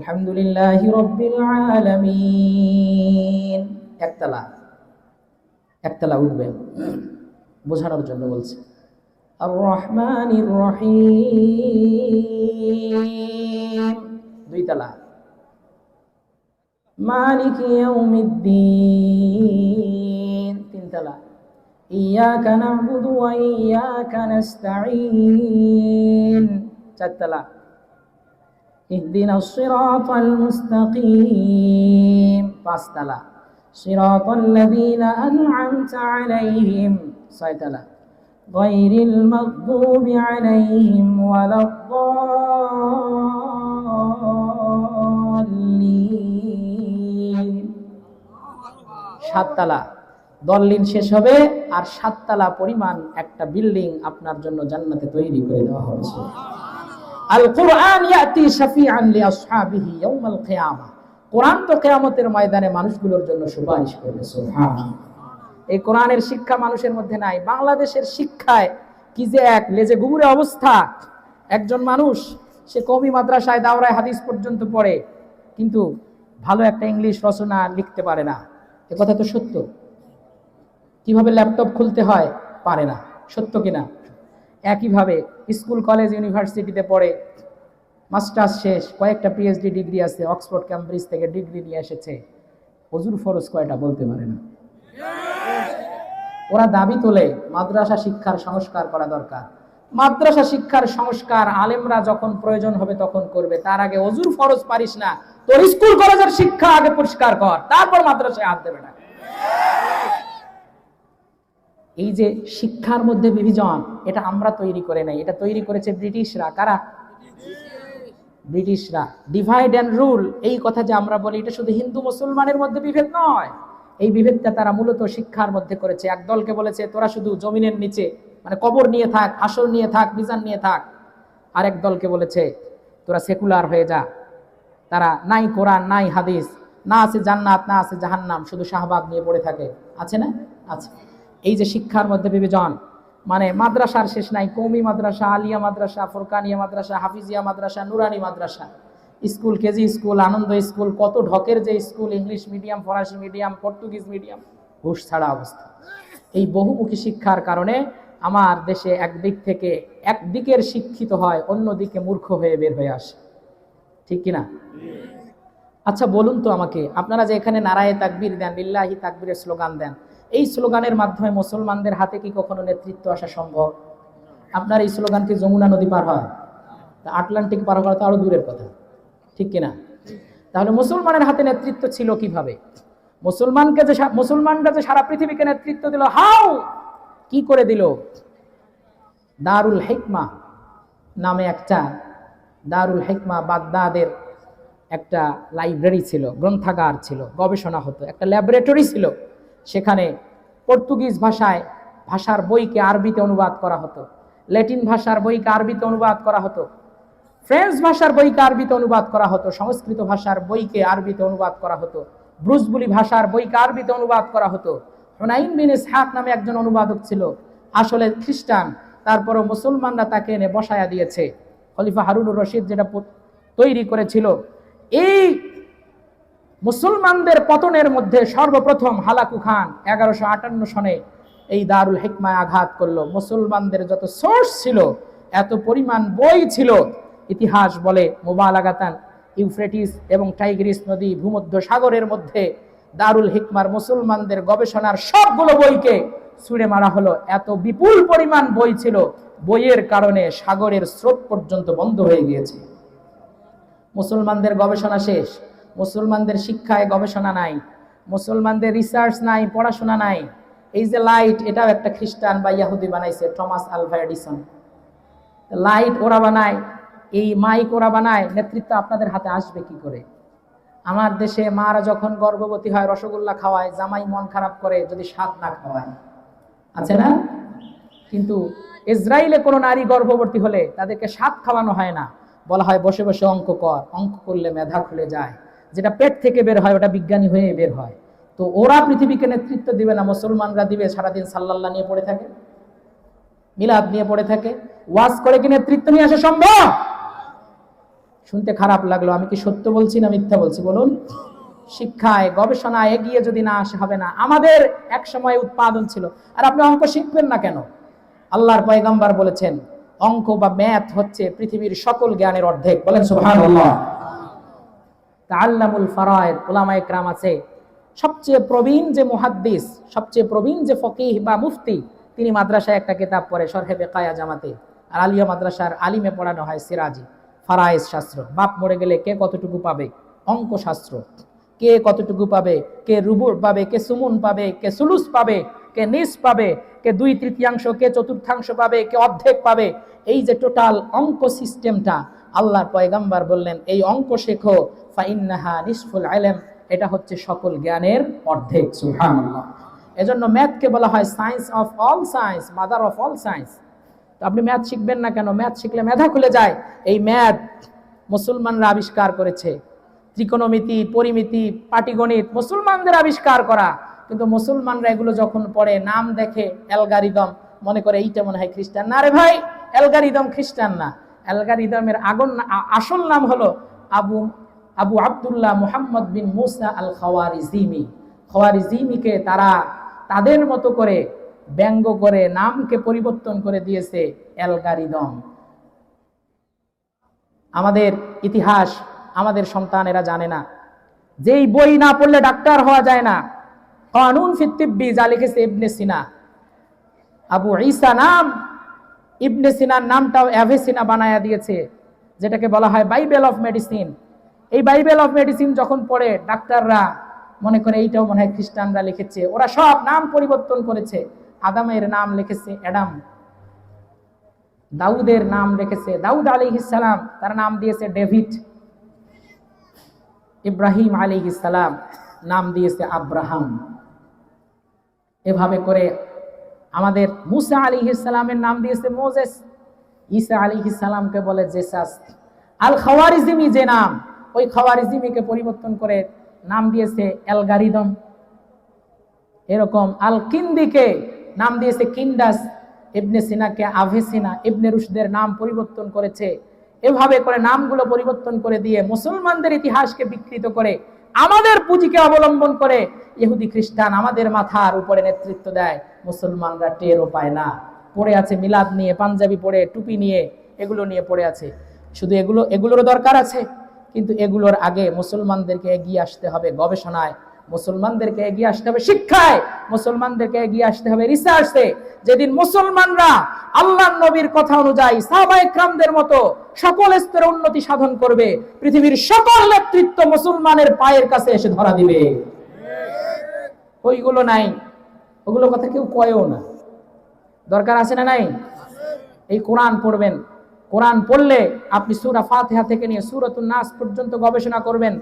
আলহামদুলিল্লাহি রব্বিল আলামিন একতলা একতলা উঠবে বোঝানোর জন্য বলছে আর রহমানির রহিম দুই তালা মালিক ইয়াউমিদ্দিন তিন তালা إياك نعبد وإياك نستعين চারতলা اهدنا الصراط المستقيم পাঁচতলা صراط الذين أنعمت عليهم ছয়তলা غير المغضوب عليهم ولا الضالين সাততলা দল্লিন শেষ হবে আর সাততলা পরিমাণ একটা বিল্ডিং আপনার জন্য জান্নাতে তৈরি করে দেওয়া হয়েছে আল কোরআন ইয়াতি শাফিআন লি আসহাবিহি ইয়াউমাল কিয়ামা। কোরআন তো কিয়ামতের ময়দানে মানুষগুলোর জন্য সুপারিশ করবে, সুবহানাল্লাহ। এই কোরআনের শিক্ষা মানুষের মধ্যে নাই। বাংলাদেশের শিক্ষায় কি যে এক লেজে গুবুরে অবস্থা। একজন মানুষ, সে কবি মাদ্রাসায় দাওরায় হাদিস পর্যন্ত পড়ে, কিন্তু ভালো একটা ইংলিশ রচনা লিখতে পারে না। এ কথা তো সত্য। কীভাবে ল্যাপটপ খুলতে হয়, পারে না। সত্য কিনা? একইভাবে স্কুল, কলেজ, ইউনিভার্সিটিতে পড়ে মাস্টার্স শেষ, কয়েকটা পিএইচডি ডিগ্রি আছে, অক্সফোর্ড ক্যামব্রিজ থেকে ডিগ্রি নিয়ে এসেছে। হজুর ফরজ কয়টা বলতে পারে না। ওরা দাবি তোলে, মাদ্রাসা শিক্ষার সংস্কার করা দরকার। মাদ্রাসা শিক্ষার সংস্কার আলেমরা যখন প্রয়োজন হবে তখন করবে। তার আগে অজুর ফরজ পারিস না। তোর স্কুল, কলেজের শিক্ষা আগে পরিষ্কার কর। তারপর মাদ্রাসায় হাত দেবে না। এই যে শিক্ষার মধ্যে বিভাজন এটা আমরা তৈরি করে নাই, এটা তৈরি করেছে ব্রিটিশরা, কারা? ব্রিটিশরা। ডিভাইড অ্যান্ড রুল এই কথা যে আমরা বলি, এটা শুধু হিন্দু মুসলমানের মধ্যে বিভেদ নয়। এই বিভেদটা তারা মূলত শিক্ষার মধ্যে করেছে। এক দলকে বলেছে, তোরা শুধু জমিনের নিচে মানে কবর নিয়ে থাক আসর নিয়ে থাক, মিজান নিয়ে থাক। আরেক দলকে বলেছে, তোরা সেকুলার হয়ে যা। তারা, নাই কোরআন, নাই হাদিস, না আছে জান্নাত, না আছে জাহান্নাম, শুধু শাহবাগ নিয়ে পড়ে থাকে। আছে না? আছে। এই যে শিক্ষার মধ্যে বিবেচন মানে মাদ্রাসার শেষ নাই, কৌমি মাদ্রাসা, আলিয়া মাদ্রাসা, ফোরকানিয়া মাদ্রাসা, হাফিজিয়া মাদ্রাসা, নুরানি মাদ্রাসা। স্কুল, কেজি স্কুল, আনন্দ স্কুল, কত ঢকের যে স্কুল, ইংলিশ মিডিয়াম, ফরাসি মিডিয়াম, পর্তুগিজ মিডিয়াম, ঘুষ ছাড়া অবস্থা। এই বহুমুখী শিক্ষার কারণে আমার দেশে একদিক থেকে একদিকের শিক্ষিত হয়, অন্যদিকে মূর্খ হয়ে বের হয়ে আসে। ঠিক কিনা আচ্ছা বলুন তো আমাকে, আপনারা যে এখানে নারায়ে তাকবির দেন, লিল্লাহি তাকবিরের স্লোগান দেন এই স্লোগানের মাধ্যমে মুসলমানদের হাতে কি কখনো নেতৃত্ব আসা সম্ভব? আপনার এই স্লোগান কি যমুনা নদী পার হয়? তা আটলান্টিক পার করা তো আরও দূরের কথা। ঠিক কিনা? তাহলে মুসলমানের হাতে নেতৃত্ব ছিল কীভাবে? মুসলমানকে যে মুসলমানরা যে সারা পৃথিবীকে নেতৃত্ব দিল, হাউ? কি করে দিল? দারুল হেকমা নামে একটা দারুল হেকমা বাগদাদের একটা লাইব্রেরি ছিল, গ্রন্থাগার ছিল, গবেষণা হতো, একটা ল্যাবরেটরি ছিল। সেখানে পর্তুগিজ ভাষায় ভাষার বইকে আরবিতে অনুবাদ করা হতো। ল্যাটিন ভাষার বইকে আরবিতে অনুবাদ করা হতো। ফ্রেঞ্চ ভাষার বইকে আরবিতে অনুবাদ করা হতো। সংস্কৃত ভাষার বইকে আরবিতে অনুবাদ করা হতো। ব্রুজবুলি ভাষার বইকে আরবিতে অনুবাদ করা হতো। হুনাইন বিন ইসহাক নামে একজন অনুবাদক ছিল, আসলে খ্রিস্টান। তারপরও মুসলমানরা তাকে এনে বসায়া দিয়েছে। খলিফা হারুনুর রশিদ যেটা তৈরি করেছিল। এই মুসলমানদের পতনের মধ্যে সর্বপ্রথম হালাকু খান এগারোশো আটান্ন সনে এই দারুল হিকমায় আঘাত করল। মুসলমানদের যত সোর্স ছিল, এত পরিমাণ বই ছিল, ইতিহাস বলে মোবালাগাতান, ইউফ্রেটিস এবং টাইগ্রিস নদী ভূমধ্য সাগরের মধ্যে দারুল হিকমার মুসলমানদের গবেষণার সবগুলো বইকে ছুঁড়ে মারা হলো। এত বিপুল পরিমাণ বই ছিল, বইয়ের কারণে সাগরের স্রোত পর্যন্ত বন্ধ হয়ে গিয়েছে। মুসলমানদের গবেষণা শেষ। মুসলমানদের শিক্ষায় গবেষণা নাই, মুসলমানদের রিসার্চ নাই, পড়াশোনা নাই। এই যে লাইট এটাও একটা খ্রিস্টান বা ইয়াহুদি বানাইছে টমাস আলভা লাইট ওরা বানায়, এই মাইক ওরা বানায়, নেতৃত্ব আপনাদের হাতে আসবে কি করে? আমার দেশে মারা যখন গর্ভবতী হয়, রসগোল্লা খাওয়ায়, জামাই মন খারাপ করে, যদি স্বাদ না খাওয়ায়। আছে না? কিন্তু ইসরায়েলে কোনো নারী গর্ভবতী হলে তাদেরকে স্বাদ খাওয়ানো হয় না। বলা হয়, বসে বসে অঙ্ক কর, অঙ্ক করলে মেধা খুলে যায়। যেটা পেট থেকে বের হয়, ওটা বিজ্ঞানী হয়ে বের হয়। তো ওরা পৃথিবীকে নেতৃত্ব দিবে না, মুসলমানরা দিবে, সারাদিন সাল্লাল্লাহ নিয়ে পড়ে থাকে, মিলাদ নিয়ে পড়ে থাকে, ওয়াজ করে কি নেতৃত্ব নিয়ে আসা সম্ভব? শুনতে খারাপ লাগল, আমি কি সত্য বলছি না মিথ্যা বলছি? বলুন, শিক্ষায়, গবেষণায় এগিয়ে যদি না আসে, হবে না। আমাদের এক সময় উৎপাদন ছিল, আর আপনি অঙ্ক শিখবেন না কেন? আল্লাহর পয়গাম্বার বলেছেন, অঙ্ক বা ম্যাথ হচ্ছে পৃথিবীর সকল জ্ঞানের অর্ধেক। বলেন সুবহানাল্লাহ। তাআল্লামুল ফারায়েদ উলামা ইকরাম আছে। সবচেয়ে প্রবীণ যে মুহাদ্দিস, সবচেয়ে প্রবীণ যে ফকিহ বা মুফতি, তিনি মাদ্রাসায় একটা কিতাব পড়ে, শরহে বেকায়া জামাতে। আর আলিয়া মাদ্রাসার আলিমে পড়ানো হয় সিরাজি, ফারায়েজ শাস্ত্র। বাপ মরে গেলে কে কতটুকু পাবে? অঙ্ক শাস্ত্র কে কতটুকু পাবে? কে রুবুর পাবে? কে সুমুন পাবে? কে সুলুস পাবে? কে নিস পাবে? কে দুই তৃতীয়াংশ কে চতুর্থাংশ পাবে? কে অর্ধেক পাবে? এই যে টোটাল অঙ্ক সিস্টেমটা আল্লাহর পয়গাম্বার বললেন এই অঙ্ক শেখো ফাইন্নাহা নিসফুল আলেম এটা হচ্ছে সকল জ্ঞানের অর্ধেক। সুবহানাল্লাহ। এজন্য ম্যাথকে বলা হয় science of all science mother of all science. তো আপনি ম্যাথ শিখবেন না কেন? ম্যাথ শিখলে মেধা খুলে যায়। এই ম্যাথ মুসলমানরা আবিষ্কার করেছে। ত্রিকোণমিতি পরিমিতি পাটিগণিত মুসলমানদের আবিষ্কার করা। কিন্তু মুসলমানরা এগুলো যখন পড়ে নাম দেখে অ্যালগারিদম মনে করে এইটা মনে হয় খ্রিস্টান। না রে ভাই অ্যালগারিদম খ্রিস্টান না। অ্যালগারিদমের আগন আসল নাম হলো আবু আবু আব্দুল্লাহ মুহাম্মদ বিন মুসা আল খাওয়ারিজিমি খাওয়ারিজিমিকে তারা তাদের মতো করে ব্যঙ্গ করে, নামকে পরিবর্তন করে দিয়েছে অ্যালগারিদম। আমাদের ইতিহাস, আমাদের সন্তানেরা জানে না। যেই বই না পড়লে ডাক্তার হওয়া যায় না। কানুন ফিত্তিব্বি, যা লিখেছে ইবনে সিনা। আবু ঈসা নাম ইবনে সিনার নামটাও অ্যাভেসিনা বানায়া দিয়েছে, যেটাকে বলা হয় বাইবেল অফ মেডিসিন। এই বাইবেল অফ মেডিসিন যখন পড়ে, ডাক্তাররা মনে করে এইটাও মনে হয় খ্রিস্টানরা লিখেছে। ওরা সব নাম পরিবর্তন করেছে। আদামের নাম লিখেছে অ্যাডাম। দাউদের নাম রেখেছে দাউদ আলী সালাম। তার নাম দিয়েছে ডেভিড। ইব্রাহিম আলী সালাম। নাম দিয়েছে আব্রাহাম। এভাবে করে আমাদের মুসা আলী সালামের নাম দিয়েছে মোজেস ঈসা আলী সালামকে বলে জেসাস। আল খাওয়ারিজিমি যে নাম, ওই খাওয়ারিজিমিকে পরিবর্তন করে নাম দিয়েছে অ্যালগারিদম। এরকম আল কিন্দিকে নাম দিয়েছে কিন্ডাস ইবনে সিনাকে আভেসিনা, ইবনে রুশদের নাম পরিবর্তন করেছে। এভাবে করে নামগুলো পরিবর্তন করে দিয়ে মুসলমানদের ইতিহাসকে বিকৃত করে আমাদের পুঁজিকে অবলম্বন করে ইহুদি খ্রিস্টান আমাদের মাথার উপরে নেতৃত্ব দেয়, মুসলমানরা টেরও পায় না। পড়ে আছে মিলাদ নিয়ে, পাঞ্জাবি পড়ে টুপি নিয়ে, এগুলো নিয়ে পড়ে আছে। শুধু এগুলো এগুলোর দরকার আছে, কিন্তু এগুলোর আগে মুসলমানদেরকে এগিয়ে আসতে হবে গবেষণায়। মুসলমানদেরকে এগিয়ে আসতে হবে শিক্ষায়, মুসলমানদেরকে এগিয়ে আসতে হবে রিসার্চে যেদিন মুসলমানরা আল্লাহ নবীর কথা অনুযায়ী সাহাবা ইকরামদের মতো সকল স্তরে উন্নতি সাধন করবে, পৃথিবীর সকল নেতৃত্ব মুসলমানের পায়ের কাছে এসে ধরা দিবে। ওইগুলো নাই। ওগুলো কথা কেউ কয়ও না। দরকার আছে না নাই? এই কোরআন পড়বেন। কোরআন পড়লে আপনি সুরা ফাতেহা থেকে নিয়ে সুরাতুন নাস পর্যন্ত গবেষণা করবেন।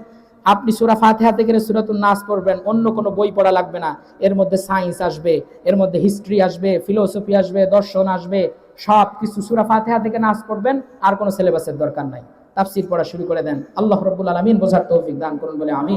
আপনি সুরা ফাতেহা থেকে সুরাত নাচ পড়বেন, অন্য কোনো বই পড়া লাগবে না। এর মধ্যে সায়েন্স আসবে, এর মধ্যে হিস্ট্রি আসবে, ফিলোসফি আসবে, দর্শন আসবে সব কিছু সুরা ফাতেহা থেকে নাচ পড়বেন, আর কোনো সিলেবাসের দরকার নাই। তাফসির পড়া শুরু করে দেন। আল্লাহ রব্বুল আলমিন বোঝার তৌফিক দান করুন বলে আমি